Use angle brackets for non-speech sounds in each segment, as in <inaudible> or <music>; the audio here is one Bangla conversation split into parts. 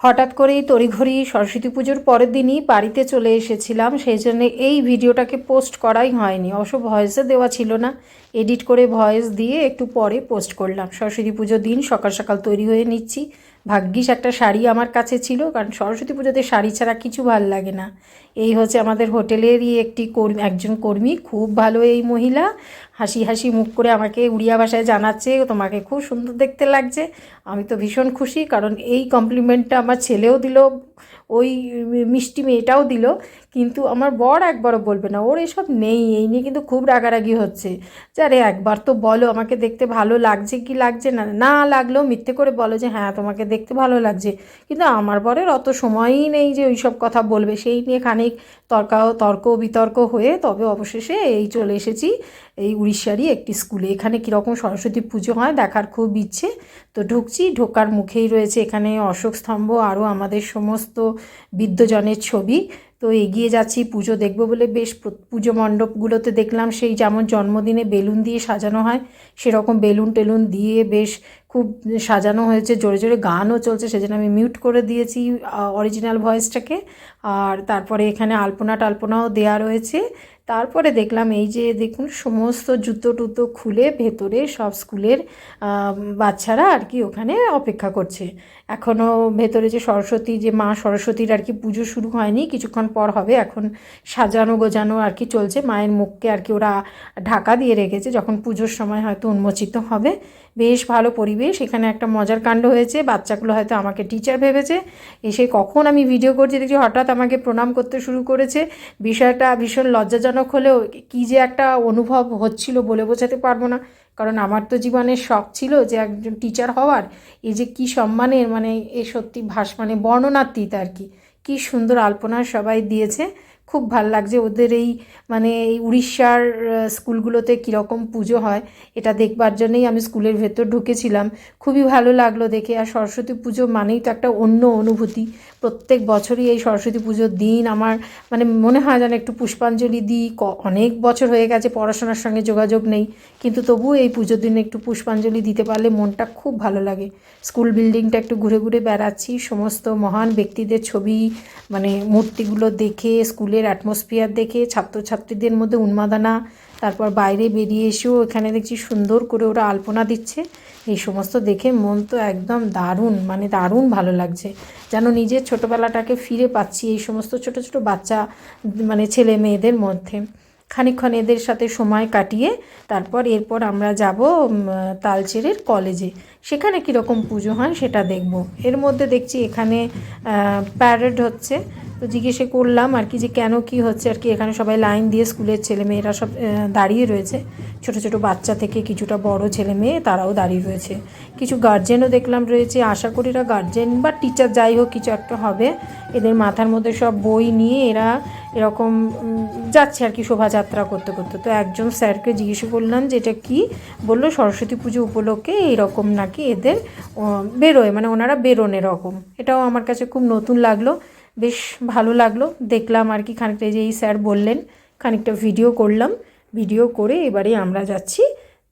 হঠাৎ করেই তড়িঘড়ি সরস্বতী পুজোর পরের দিনই বাড়িতে চলে এসেছিলাম, সেই জন্য এই ভিডিওটাকে পোস্ট করাই হয়নি। অবশ্য ভয়েসে দেওয়া ছিল না। এডিট করে ভয়েস দিয়ে একটু পরে পোস্ট করলাম। সরস্বতী পুজোর দিন সকাল সকাল তৈরি হয়ে নিচ্ছি। ভাগ্যিস একটা শাড়ি আমার কাছে ছিল, কারণ সরস্বতী পুজোতে শাড়ি ছাড়া কিছু ভালো লাগে না। এই হচ্ছে আমাদের হোটেলেরই একটি কর্মী, একজন কর্মী, খুব ভালো এই মহিলা। হাসি হাসি মুখ করে আমাকে উড়িয়া ভাষায় জানাচ্ছে, তোমাকে খুব সুন্দর দেখতে লাগছে। আমি তো ভীষণ খুশি, কারণ এই কমপ্লিমেন্টটা আমার ছেলেও দিল ওই মিষ্টি মেয়েটাও দিল, কিন্তু আমার বর একবারও বলবে না। ওর এসব নেই, এই নিয়ে কিন্তু খুব রাগারাগি হচ্ছে। আরে একবার তো বলো, আমাকে দেখতে ভালো লাগছে কি লাগছে না? না লাগলেও মিথ্যে করে বলো যে হ্যাঁ তোমাকে দেখতে ভালো লাগছে। কিন্তু আমার বরের অত সময়ই নেই যে ওই সব কথা বলবে। সেই নিয়ে খানিক তর্কা, তর্ক, বিতর্ক হয়ে তবে অবশেষে এই চলে এসেছি এই উড়িষ্যারই একটি স্কুলে। এখানে কীরকম সরস্বতী পুজো হয় দেখার খুব ইচ্ছে। তো ঢুকছি, ঢোকার মুখেই রয়েছে এখানে অশোক স্তম্ভ, আরও আমাদের সমস্ত বিদ্যজনের ছবি। তো এগিয়ে যাচ্ছি, পুজো দেখব বলে বেশ পুজো মণ্ডপগুলোতে দেখলাম সেই যেমন জন্মদিনে বেলুন দিয়ে সাজানো হয়, সেরকম বেলুন টেলুন দিয়ে বেশ খুব সাজানো হয়েছে। জোরে জোরে গানও চলছে, সেজন্য আমি মিউট করে দিয়েছি অরিজিনাল ভয়েসটাকে আর তারপরে এখানে আলপনা টালপনাও দেয়া রয়েছে। তারপরে দেখলাম এই যে দেখুন, সমস্ত জুতো টুতো খুলে ভেতরে সব স্কুলের বাচ্চারা আর কি ওখানে অপেক্ষা করছে। এখনও ভেতরে যে সরস্বতী, যে মা সরস্বতীর আর কি পুজো শুরু হয়নি, কিছুক্ষণ পর হবে, এখন সাজানো গোজানো আর কি চলছে। মায়ের মুখকে আর কি ওরা ঢাকা দিয়ে রেখেছে, যখন পুজোর সময় হয়তো উন্মোচিত হবে। বেশ ভালো পরিবেশ, এখানে একটা মজার কাণ্ড হয়েছে, বাচ্চাগুলো হয়তো আমাকে টিচার ভেবেছে, এসে কখন আমি ভিডিও করছি, দেখছি হঠাৎ আমাকে প্রণাম করতে শুরু করেছে। বিষয়টা ভীষণ লজ্জাজনক হলেও কী যে একটা অনুভব হচ্ছিল বলে বোঝাতে পারব না। কারণ আমার তো জীবনের শখ ছিল যে একজন টিচার হওয়ার। এই যে কি সম্মানের মানে এ সত্যি ভাস মানে বর্ণনাতীত আর কি। কী সুন্দর আলপনা সবাই দিয়েছে। খুব ভালো লাগছে ওদের এই মানে এই উড়িষ্যার স্কুলগুলোতে কীরকম পুজো হয়, এটা দেখবার জন্যই আমি স্কুলের ভেতর ঢুকেছিলাম। খুবই ভালো লাগল দেখে। আর সরস্বতী পুজো মানেই তো একটা অন্য অনুভূতি। প্রত্যেক বছরই এই সরস্বতী পুজোর দিন আমার মানে মনে হয় যেন একটু পুষ্পাঞ্জলি দিই। অনেক বছর হয়ে গেছে, পড়াশোনার সঙ্গে যোগাযোগ নেই। কিন্তু তবুও এই পুজোর দিনে একটু পুষ্পাঞ্জলি দিতে পারলে মনটা খুব ভালো লাগে। স্কুল বিল্ডিংটা একটু ঘুরে ঘুরে বেড়াচ্ছি, সমস্ত মহান ব্যক্তিদের ছবি মানে মূর্তিগুলো দেখে স্কুলের অ্যাটমসফিয়ার দেখে ছাত্রছাত্রীদের মধ্যে উন্মাদনা, তারপর বাইরে বেরিয়ে এসেও এখানে দেখছি সুন্দর করে ওরা আলপনা দিচ্ছে। এই সমস্ত দেখে মন তো একদম দারুণ মানে দারুণ ভালো লাগছে। যেন নিজের ছোটোবেলাটাকে ফিরে পাচ্ছি এই সমস্ত ছোট ছোট বাচ্চা মানে ছেলে মেয়েদের মধ্যে। খানিকক্ষণ এদের সাথে সময় কাটিয়ে তারপর এরপর আমরা যাব তালচেরের কলেজে। সেখানে কীরকম পুজো হয় সেটা দেখব। এর মধ্যে দেখছি এখানে প্যারেড হচ্ছে। তো জিজ্ঞেসে করলাম আর কি যে কেন কি হচ্ছে আর কি, এখানে সবাই লাইন দিয়ে স্কুলের ছেলে মেয়েরা সব দাঁড়িয়ে রয়েছে। ছোট ছোট বাচ্চা থেকে কিছুটা বড় ছেলে মেয়ে তারাও দাঁড়িয়ে রয়েছে। কিছু গার্জেনও দেখলাম রয়েছে। আশা করি এরা গার্জেন বা টিচার যাই হোক কিছু একটা হবে। এদের মাথার মধ্যে সব বই নিয়ে এরা এরকম যাচ্ছে আর কি শোভাযাত্রা করতে করতে। তো একজন স্যারকে জিজ্ঞেস করলাম যে এটা কি? বলল সরস্বতী পুজো উপলক্ষে এরকম নাকি এদের বেরোয় মানে ওনারা বেরোন এরকম। এটাও আমার কাছে খুব নতুন লাগল। বেশ ভালো লাগল। দেখলাম আর কি খানিকটা যে এই স্যার বললেন, খানিকটা ভিডিও করলাম। ভিডিও করে এবারে আমরা যাচ্ছি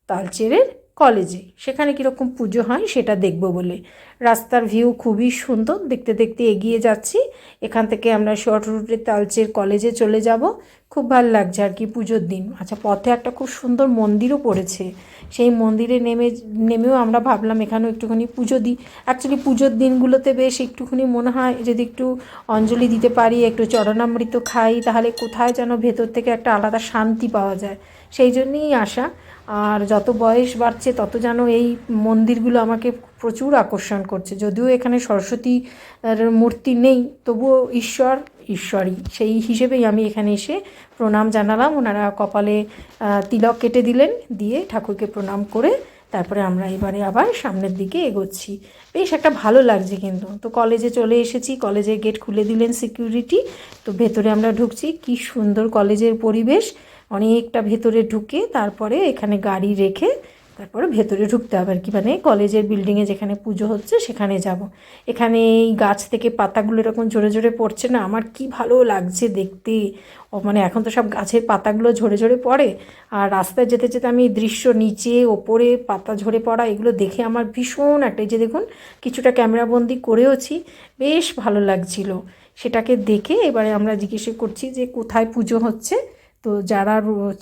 তালচেরের কলেজে। সেখানে কীরকম পুজো হয় সেটা দেখব বলে। রাস্তার ভিউ খুবই সুন্দর। দেখতে দেখতে এগিয়ে যাচ্ছি। এখান থেকে আমরা শর্ট রুটে তালচের কলেজে চলে যাব। খুব ভালো লাগছে আর কি পুজোর দিন। আচ্ছা পথে একটা খুব সুন্দর মন্দিরও পড়েছে। সেই মন্দিরে নেমে, নেমেও আমরা ভাবলাম এখানেও একটুখানি পুজো দিই। অ্যাকচুয়ালি পুজোর দিনগুলোতে বেশ একটুখানি মনে হয় যদি একটু অঞ্জলি দিতে পারি, একটু চরণামৃত খাই, তাহলে কোথায় যেন ভেতর থেকে একটা আলাদা শান্তি পাওয়া যায়। সেই জন্যই আসা। আর যত বয়স বাড়ছে, তত যেন এই মন্দিরগুলো আমাকে প্রচুর আকর্ষণ করছে। যদিও এখানে সরস্বতী মূর্তি নেই, তবুও ঈশ্বর, ঈশ্বরই। সেই হিসেবেই আমি এখানে এসে প্রণাম জানালাম। ওনারা কপালে তিলক কেটে দিলেন, দিয়ে ঠাকুরকে প্রণাম করে তারপরে আমরা এবারে আবার সামনের দিকে এগোচ্ছি। বেশ একটা ভালো লাগছে কিন্তু। তো কলেজে চলে এসেছি, কলেজের গেট খুলে দিলেন সিকিউরিটি তো ভেতরে আমরা ঢুকছি, কি সুন্দর কলেজের পরিবেশ। অনেকটা ভেতরে ঢুকে তারপরে এখানে গাড়ি রেখে তারপরে ভেতরে ঢুকতে হবে আর কি। মানে কলেজের বিল্ডিংয়ে যেখানে পুজো হচ্ছে সেখানে যাব। এখানে এই গাছ থেকে পাতাগুলো এরকম জোরে জোরে পড়ছে না। আমার কি ভালো লাগছে দেখতে। ও মানে এখন তো সব গাছের পাতাগুলো ঝরে ঝরে পড়ে। আর রাস্তায় যেতে যেতে আমি দৃশ্য নিচে, ওপরে পাতা ঝরে পড়া, এগুলো দেখে আমার ভীষণ একটা যে দেখুন, কিছুটা ক্যামেরাবন্দি করেওছি। বেশ ভালো লাগছিল। সেটাকে দেখে এবারে আমরা জিজ্ঞেস করছি যে কোথায় পুজো হচ্ছে? তো যারা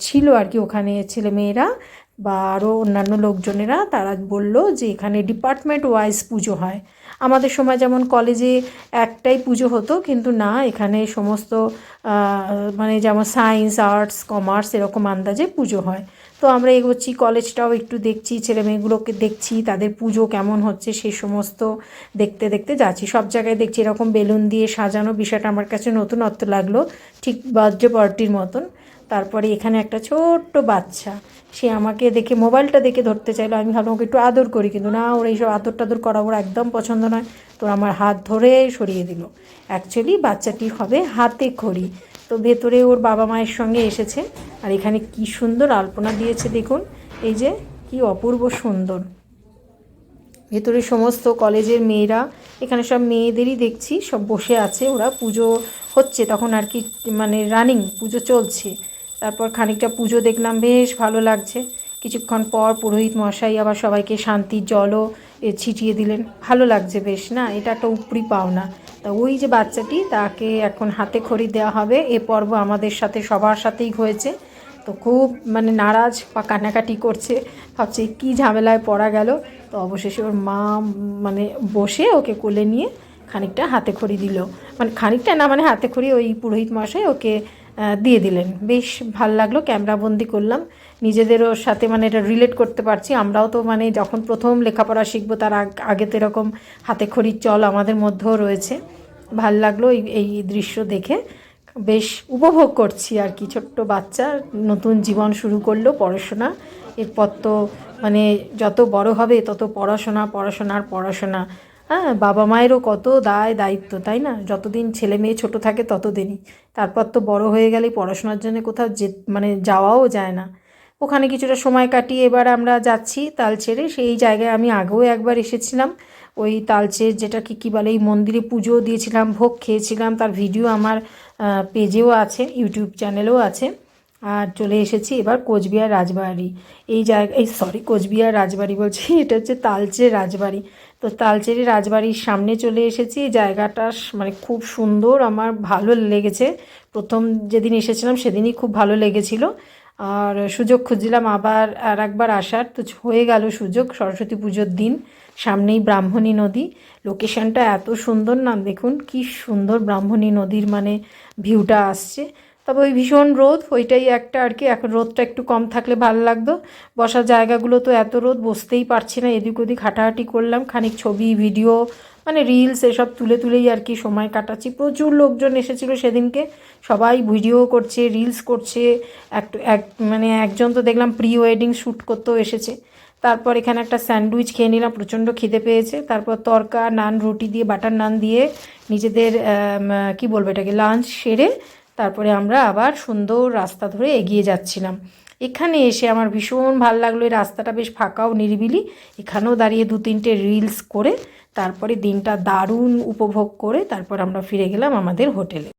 ছিল আর কি ওখানে ছেলে মেয়েরা বা আরও অন্যান্য লোকজনেরা, তারা বলল যে এখানে ডিপার্টমেন্ট ওয়াইজ পুজো হয়। আমাদের সময় যেমন কলেজে একটাই পুজো হতো, কিন্তু না, এখানে সমস্ত মানে যেমন সায়েন্স আর্টস কমার্স এরকম আন্দাজে পুজো হয়। তো আমরা এগোচ্ছি, কলেজটাও একটু দেখছি ছেলে মেয়েগুলোকে দেখছি, তাদের পুজো কেমন হচ্ছে সেই সমস্ত দেখতে দেখতে যাচ্ছি। সব জায়গায় দেখছি এরকম বেলুন দিয়ে সাজানো বিষয়টা আমার কাছে নতুনত্ব লাগল, ঠিক বার্থডে পার্টির মতন। তারপরে এখানে একটা ছোট্ট বাচ্চা। সে আমাকে দেখে মোবাইলটা দেখে ধরতে চাইলো। আমি ভাবলাম ওকে একটু আদর করি, কিন্তু না, ওর এইসব আদর টাদর করা ওর একদম পছন্দ নয়। তো আমার হাত ধরে সরিয়ে দিল। অ্যাকচুয়ালি বাচ্চাটি হবে হাতে খড়ি। তো ভেতরে ওর বাবা মায়ের সঙ্গে এসেছে। আর এখানে কি সুন্দর আলপনা দিয়েছে, দেখুন। এই যে, কি অপূর্ব সুন্দর। ভেতরে সমস্ত কলেজের মেয়েরা, এখানে সব মেয়েদেরই দেখছি। সব বসে আছে, ওরা পুজো হচ্ছে। তখন আর কি মানে রানিং পুজো চলছে। তারপর খানিকটা পুজো দেখলাম, বেশ ভালো লাগছে। কিছুক্ষণ পর পুরোহিত মশাই আবার সবাইকে শান্তির জলও ছিটিয়ে দিলেন। ভালো লাগছে বেশ, না? এটা একটা উপরি পাওনা। তা ওই যে বাচ্চাটি, তাকে এখন হাতে খড়ি দেওয়া হবে। এ পর্ব আমাদের সাথে সবার সাথেই হয়েছে। তো খুব মানে নারাজ বা কান্নাকাটি করছে। ভাবছে কী ঝামেলায় পড়া গেল। তো অবশেষে ওর মা মানে বসে ওকে কোলে নিয়ে খানিকটা হাতে খড়ি দিল। মানে খানিকটা না মানে হাতে খড়ি ওই পুরোহিত মশাই ওকে দিয়ে দিলেন। বেশ ভালো লাগল ক্যামেরাবন্দি করলাম। নিজেদেরও সাথে মানে এটা রিলেট করতে পারছি। আমরাও তো মানে যখন প্রথম লেখাপড়া শিখব, তার আগ- তো এরকম হাতে খড়ির চল আমাদের মধ্যেও রয়েছে। ভালো লাগল এই এই দৃশ্য দেখে। বেশ উপভোগ করছি আর কি। ছোট্ট বাচ্চা, নতুন জীবন শুরু করল পড়াশোনা। এরপর তো মানে যত বড় হবে, তত পড়াশোনা, পড়াশোনার পড়াশোনা। হ্যাঁ বাবা মায়েরও কত দায় দায়িত্ব, তাই না? যতদিন ছেলে মেয়ে ছোট থাকে ততদিনই। তারপর তো বড় হয়ে গেলেই পড়াশোনার জন্য কোথাও যে মানে যাওয়াও যায় না। ওখানে কিছুটা সময় কাটিয়ে এবার আমরা যাচ্ছি তালচেরে সেই জায়গায় আমি আগেও একবার এসেছিলাম। ওই তালচের যেটা কি, কী বলে, এই মন্দিরে পুজো দিয়েছিলাম, ভোগ খেয়েছিলাম। তার ভিডিও আমার পেজেও আছে, ইউটিউব চ্যানেলেও আছে। আর চলে এসেছি এবার কোচবিহার রাজবাড়ি। এই জায়গা, এই সরি কোচবিহার রাজবাড়ি বলছি। <laughs> এটা হচ্ছে তালচের রাজবাড়ি। তো তালচেরি রাজবাড়ির সামনে চলে এসেছি। জায়গাটা মানে খুব সুন্দর, আমার ভালো লেগেছে। প্রথম যেদিন এসেছিলাম সেদিনই খুব ভালো লেগেছিল। আর সুযোগ খুঁজছিলাম আবার আর একবার আসার। তো হয়ে গেল সুযোগ, সরস্বতী পুজোর দিন। সামনেই ব্রাহ্মণী নদী। লোকেশনটা এত সুন্দর না, দেখুন কি সুন্দর ব্রাহ্মণী নদীর মানে ভিউটা আসছে। তবে ওই ভীষণ রোদ, ওইটাই একটা আর কি। এখন রোদটা একটু কম থাকলে ভালো লাগতো। বসার জায়গাগুলো তো এত রোদ, বসতেই পারছি না। এদিক ওদিক হাঁটাহাঁটি করলাম, খানিক ছবি, ভিডিও মানে রিলস এসব তুলে তুলেই আর কি সময় কাটাচ্ছি। প্রচুর লোকজন এসেছিল সেদিনকে। সবাই ভিডিও করছে রিলস করছে। একটু এক মানে একজন তো দেখলাম প্রি ওয়েডিং শ্যুট করতেও এসেছে। তারপর এখানে একটা স্যান্ডউইচ খেয়ে নিলাম, প্রচণ্ড খিদে পেয়েছে। তারপর তরকা, নান, রুটি দিয়ে, বাটার নান দিয়ে নিজেদের কি বলব এটাকে লাঞ্চ সেরে তারপরে আমরা আবার সুন্দর রাস্তা ধরে এগিয়ে যাচ্ছিলাম। এখানে এসে আমার ভীষণ ভালো লাগল। এই রাস্তাটা বেশ ফাঁকাও নিরিবিলি। এখানেও দাঁড়িয়ে দু তিনটে রিলস করে, তারপরে দিনটা দারুণ উপভোগ করে, তারপর আমরা ফিরে গেলাম আমাদের হোটেলে।